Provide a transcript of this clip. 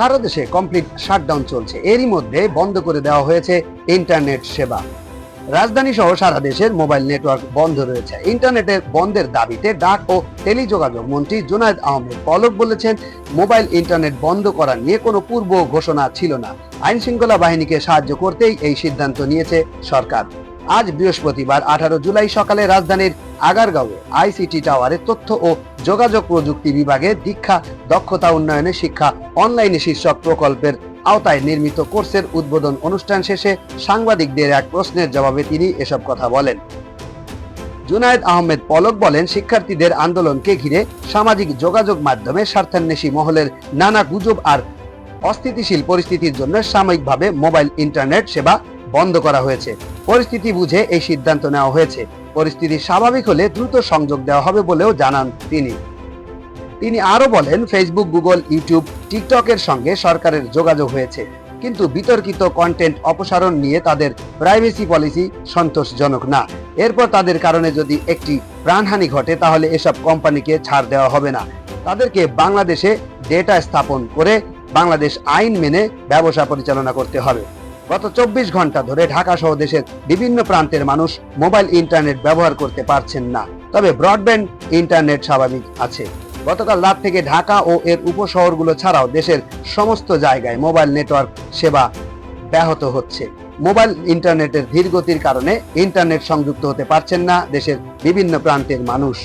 সারা দেশে complete shutdown চলছে। এরই মধ্যে বন্ধ করে দেওয়া হয়েছে ইন্টারনেট সেবা। রাজধানী সহ সারা দেশের মোবাইল নেটওয়ার্ক বন্ধ রয়েছে। ইন্টারনেটের বন্ধের দাবিতে ডাক ও টেলিযোগাযোগ মন্ত্রী জুনায়দ আহমেদ পলক বলেছেন মোবাইল ইন্টারনেট বন্ধ করা নিয়ে কোনো পূর্ব ঘোষণা ছিল না। আইন শৃঙ্খলা বাহিনীকে সাহায্য করতেই এই সিদ্ধান্ত নিয়েছে সরকার। আজ বৃহস্পতিবার আঠারো জুলাই সকালে রাজধানীর আগারগাঁওয়ে আইসিটি টাওয়ারে তথ্য ও যোগাযোগ প্রযুক্তি বিভাগে দীক্ষা, দক্ষতা উন্নয়নে শিক্ষা, অনলাইনে শীর্ষক প্রকল্পের আওতায় নির্মিত কোর্সের উদ্বোধন অনুষ্ঠান শেষে সাংবাদিকদের এক প্রশ্নের জবাবে তিনি এসব কথা বলেন। জুনায়েদ আহমেদ পলক বলেন, শিক্ষার্থীদের আন্দোলনকে ঘিরে সামাজিক যোগাযোগ মাধ্যমে স্বার্থান্বেষী মহলের নানা গুজব আর অস্থিতিশীল পরিস্থিতির জন্য সাময়িকভাবে মোবাইল, ইন্টারনেট সেবা বন্ধ করা হয়েছে। পরিস্থিতি বুঝে এই সিদ্ধান্ত নেওয়া হয়েছে। পরিস্থিতি স্বাভাবিক হলে দ্রুত সংযোগ দেওয়া হবে বলেও জানান তিনি। তিনি আরও বলেন ফেসবুক গুগল ইউটিউব টিকটকের সঙ্গে সরকারের যোগাযোগ হয়েছে। কিন্তু বিতর্কিত কন্টেন্ট অপসারণ নিয়ে তাদের প্রাইভেসি পলিসি সন্তোষজনক না। এরপর তাদের কারণে যদি একটি প্রাণহানি ঘটে, তাহলে এসব কোম্পানিকে ছাড় দেওয়া হবে না। তাদেরকে বাংলাদেশে ডেটা স্থাপন করে বাংলাদেশ আইন মেনে ব্যবসা পরিচালনা করতে হবে। গত চব্বিশ ঘণ্টা ধরে ঢাকা সহ দেশের বিভিন্ন প্রান্তের মানুষ মোবাইল ইন্টারনেট ব্যবহার করতে পারছেন না। তবে ব্রডব্যান্ড ইন্টারনেট স্বাভাবিক আছে। গতকাল রাত থেকে ঢাকা ও এর উপশহরগুলো ছাড়াও দেশের সমস্ত জায়গায় মোবাইল নেটওয়ার্ক সেবা ব্যাহত হচ্ছে। মোবাইল ইন্টারনেটের ধীর গতির কারণে ইন্টারনেট সংযুক্ত হতে পারছেন না দেশের বিভিন্ন প্রান্তের মানুষ।